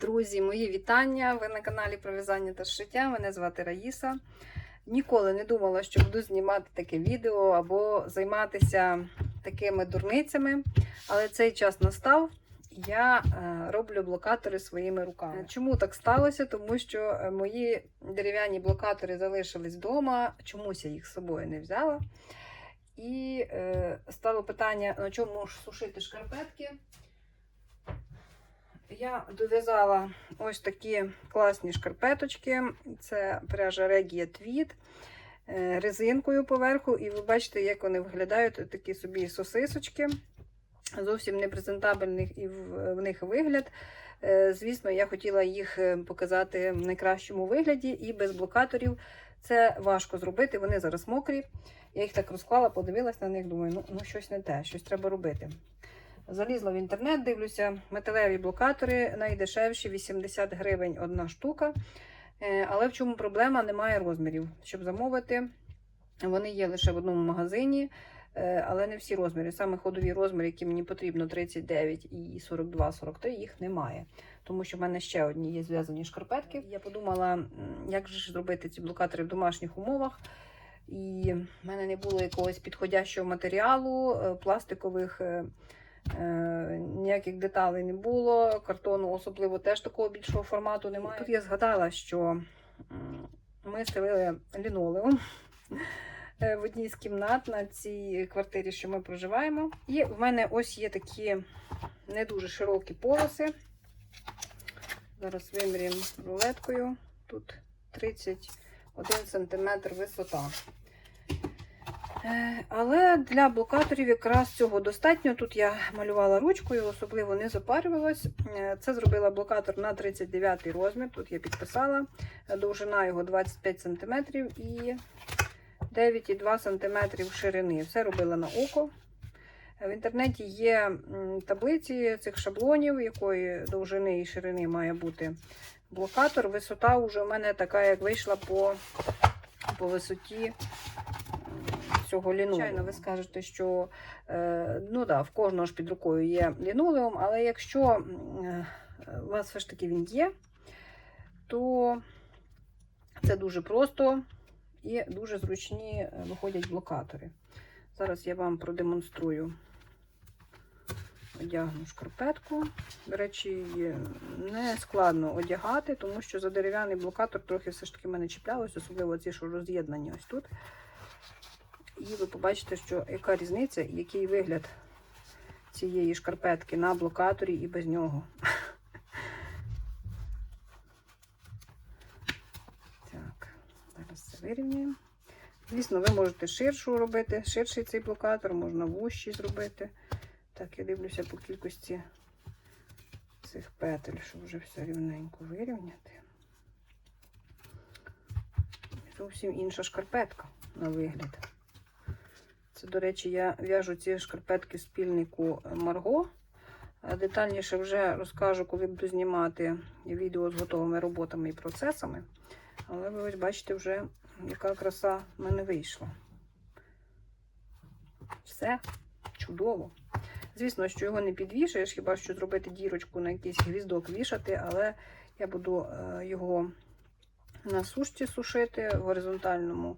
Друзі, мої вітання! Ви на каналі про в'язання та шиття. Мене звати Раїса. Ніколи не думала, що буду знімати таке відео або займатися такими дурницями, але цей час настав. Я е, роблю блокатори своїми руками. Чому так сталося? Тому що е, мої дерев'яні блокатори залишились вдома, чомусь я їх з собою не взяла. І е, стало питання, на чому ж сушити шкарпетки. Я дов'язала ось такі класні шкарпеточки. Це пряжа Tweed е, резинкою поверху. І ви бачите, як вони виглядають такі собі сосисочки. Зовсім не презентабельний і в, в них вигляд. Е, Звісно, я хотіла їх е, показати в найкращому вигляді і без блокаторів. Це важко зробити, вони зараз мокрі. Я їх так розклала, подивилась на них, думаю, ну, ну щось не те, щось треба робити. Залізла в інтернет, дивлюся, металеві блокатори найдешевші 80 гривень одна штука. Е, Але в чому проблема? Немає розмірів. Щоб замовити, вони є лише в одному магазині, е, але не всі розміри. Саме ходові розміри, які мені потрібно, 39 і 42, 43, їх немає. Тому що в мене ще одні є зв'язані шкарпетки. Я подумала, як же зробити ці блокатори в домашніх умовах. І в мене не було якогось підходящого матеріалу, е, пластикових. Е, ніяких деталей не було, картону особливо теж такого більшого формату немає. Тут я згадала, що ми стелили лінолеум е, в одній з кімнат на цій квартирі, що ми проживаємо. І в мене ось є такі не дуже широкі полоси. Зараз вимірюємо рулеткою. Тут 31 см висота. Е, Але для блокаторів якраз цього достатньо. Тут я малювала ручкою, особливо не запарювалась. Е, Це зробила блокатор на 39 розмір. Тут я підписала. Е, Довжина його 25 см і 9,2 см ширини. Все робила на око. В інтернеті є таблиці цих шаблонів, якої довжини і ширини має бути блокатор. Висота вже у мене така, як вийшла по, по висоті цього лінолеуму. Звичайно, ви скажете, що е, ну да, в кожного ж під рукою є лінолеум, але якщо е, у вас все ж таки він є, то це дуже просто і дуже зручні е, виходять блокатори. Зараз я вам продемонструю. Одягну шкарпетку. До речі, не складно одягати, тому що за дерев'яний блокатор трохи все ж таки мене чіплялось, особливо ці, що роз'єднані ось тут. І ви побачите, що яка різниця який вигляд цієї шкарпетки на блокаторі і без нього. Так, зараз це вирівнюємо. Звісно, ви можете ширшу робити, ширший цей блокатор, можна вущий зробити. Так, я дивлюся по кількості цих петель, щоб вже все рівненько вирівняти. Зовсім інша шкарпетка на вигляд. Це, до речі, я в'яжу ці шкарпетки спільнику Марго. Е, Детальніше вже розкажу, коли буду знімати відео з готовими роботами і процесами. Але ви ось бачите вже, яка краса в мене вийшла. Все чудово. Звісно, що його не підвішаєш, хіба що зробити дірочку на якийсь гвіздок вішати, але я буду е, його на сушці сушити в горизонтальному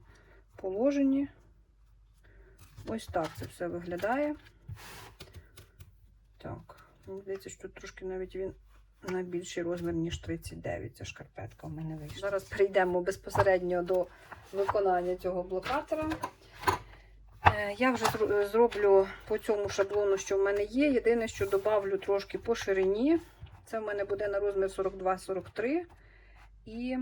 положенні. Ось так це все виглядає. Так, здається, що тут трошки навіть він на більший розмір, ніж 39. Ця шкарпетка в мене вийшла. Зараз перейдемо безпосередньо до виконання цього блокатора. Е, Я вже зроблю по цьому шаблону, що в мене є. Єдине, що добавлю трошки по ширині. Це в мене буде на розмір 42-43. І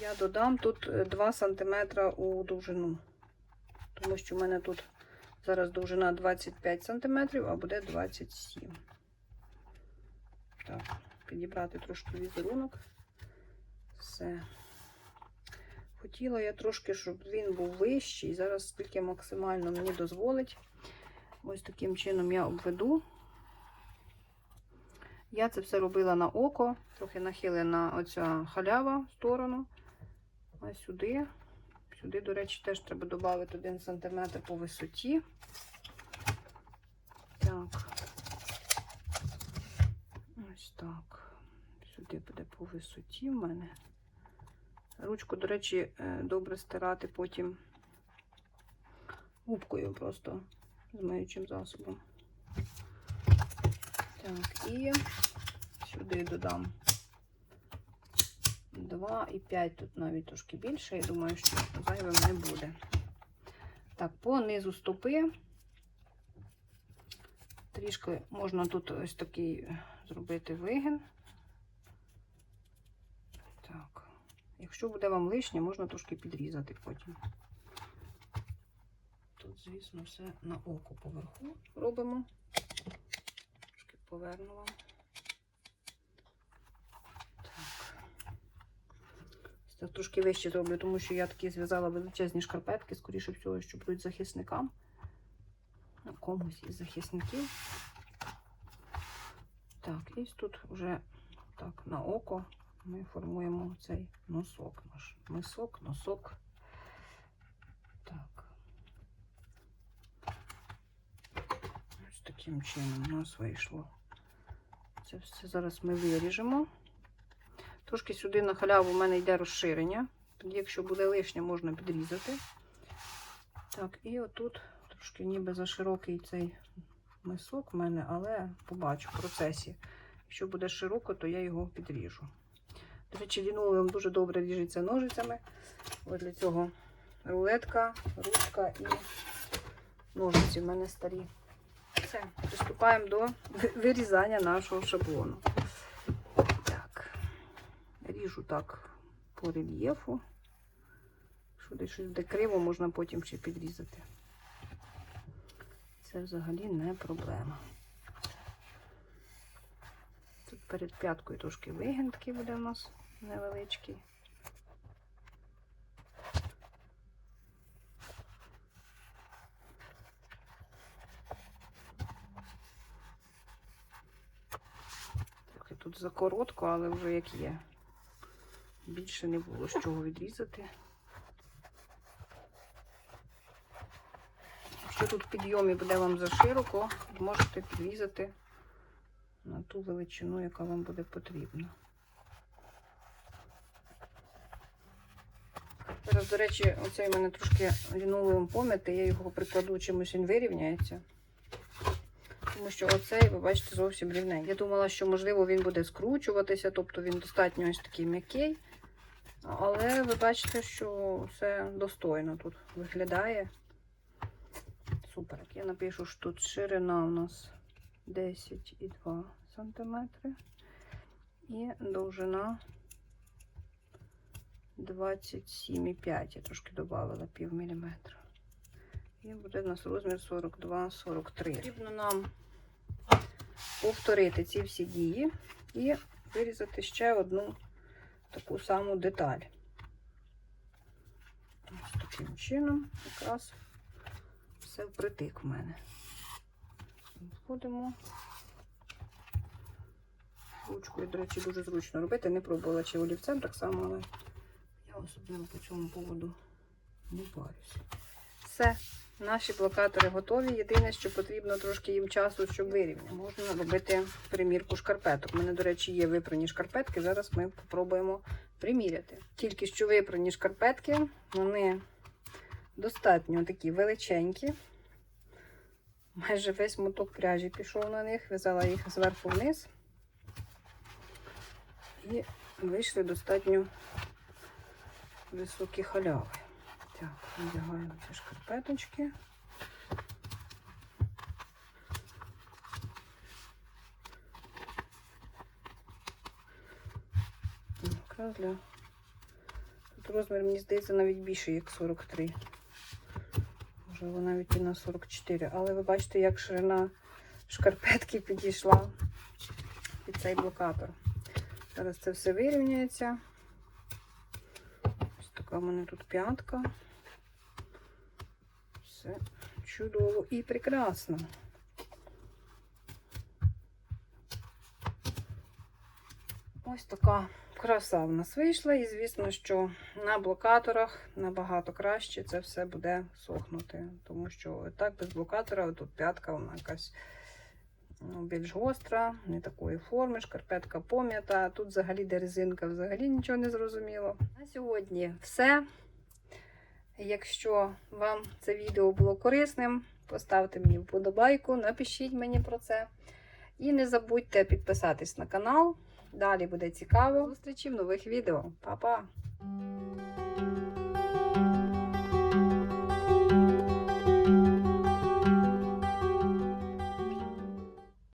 я додам тут 2 см у довжину. Тому що в мене тут зараз довжина 25 см, а буде 27 Так, підібрати трошки візерунок. Все. Хотіла я трошки, щоб він був вищий. Зараз скільки максимально мені дозволить. Ось таким чином я обведу. Я це все робила на око, трохи нахилена оця халява в сторону. Ось сюди. Сюди, до речі, теж треба додати 1 см по висоті. Так. Ось так. йти буде по висоті в мене. Ручку, до речі, е, добре стирати потім губкою просто з миючим засобом. Так, і сюди додам 2 і 5, тут навіть трошки більше, я думаю, що зайвим не буде. Так, по низу стопи. Трішки можна тут ось такий зробити вигин. Так. Якщо буде вам лишнє, можна трошки підрізати потім. Тут, звісно, все на око поверху робимо. Трошки поверну вам. Так. Це трошки вище зроблю, тому що я такі зв'язала величезні шкарпетки, скоріше всього, що будуть захисникам. Комусь із захисників. Так, і тут вже так на око ми формуємо цей носок наш. Мисок, носок. Так. Ось таким чином у нас вийшло. Це все зараз ми виріжемо. Трошки сюди на халяву у мене йде розширення. Тоді, якщо буде лишнє, можна підрізати. Так, і отут трошки ніби за широкий цей мисок в мене, але побачу в процесі. Якщо буде широко, то я його підріжу. До речі, лінолеум дуже добре ріжеться ножицями. Ось для цього рулетка, ручка і ножиці в мене старі. Все, приступаємо до вирізання нашого шаблону. Ріжу так по рельєфу. Якщо десь щось буде криво, можна потім ще підрізати. Це взагалі не проблема. Тут перед п'яткою трошки вигін буде у нас невеличкий. Тут закоротко, але вже як є. Більше не було з чого відрізати. Якщо тут в підйомі буде вам зашироко, можете підрізати на ту величину, яка вам буде потрібна. Зараз, до речі, оцей у мене трошки лінолеум пом'ятий, я його прикладу чимось він вирівняється. Тому що оцей, ви бачите, зовсім рівненький. Я думала, що, можливо, він буде скручуватися, тобто він достатньо ось такий м'який. Але ви бачите, що все достойно тут виглядає. Супер. Я напишу, що тут ширина у нас 10,2 см і довжина 27,5. Я трошки додала пів міліметра. І буде у нас розмір 42-43. Потрібно нам повторити ці всі дії і вирізати ще одну таку саму деталь. Ось таким чином якраз все впритик в мене. Входимо. Ручкою, до речі, дуже зручно робити. Не пробувала чи олівцем так само, але я особливо по цьому поводу не парюся. Все, наші блокатори готові. Єдине, що потрібно трошки їм часу, щоб вирівняти. Можна робити примірку шкарпеток. У мене, до речі, є випрані шкарпетки. Зараз ми спробуємо приміряти. Тільки що випрані шкарпетки, вони достатньо такі величенькі. Майже весь моток пряжі пішов на них, в'язала їх зверху вниз. І вийшли достатньо високі халяви. Так, надягаємо ці шкарпеточки. Для тут розмір, мені здається, навіть більший, як 43. Можливо, навіть і на 44. Але ви бачите, як ширина шкарпетки підійшла під цей блокатор. Зараз це все вирівняється. Ось така в мене тут п'ятка. Все чудово і прекрасно. Ось така краса в нас вийшла, і звісно, що на блокаторах набагато краще це все буде сохнути. Тому що так без блокатора тут п'ятка вона якась ну, більш гостра, не такої форми, шкарпетка пом'ята. Тут взагалі де резинка, взагалі нічого не зрозуміло. На сьогодні все. Якщо вам це відео було корисним, поставте мені вподобайку, напишіть мені про це. І не забудьте підписатись на канал. Далі буде цікаво. Зустрічі в нових відео. Па-па!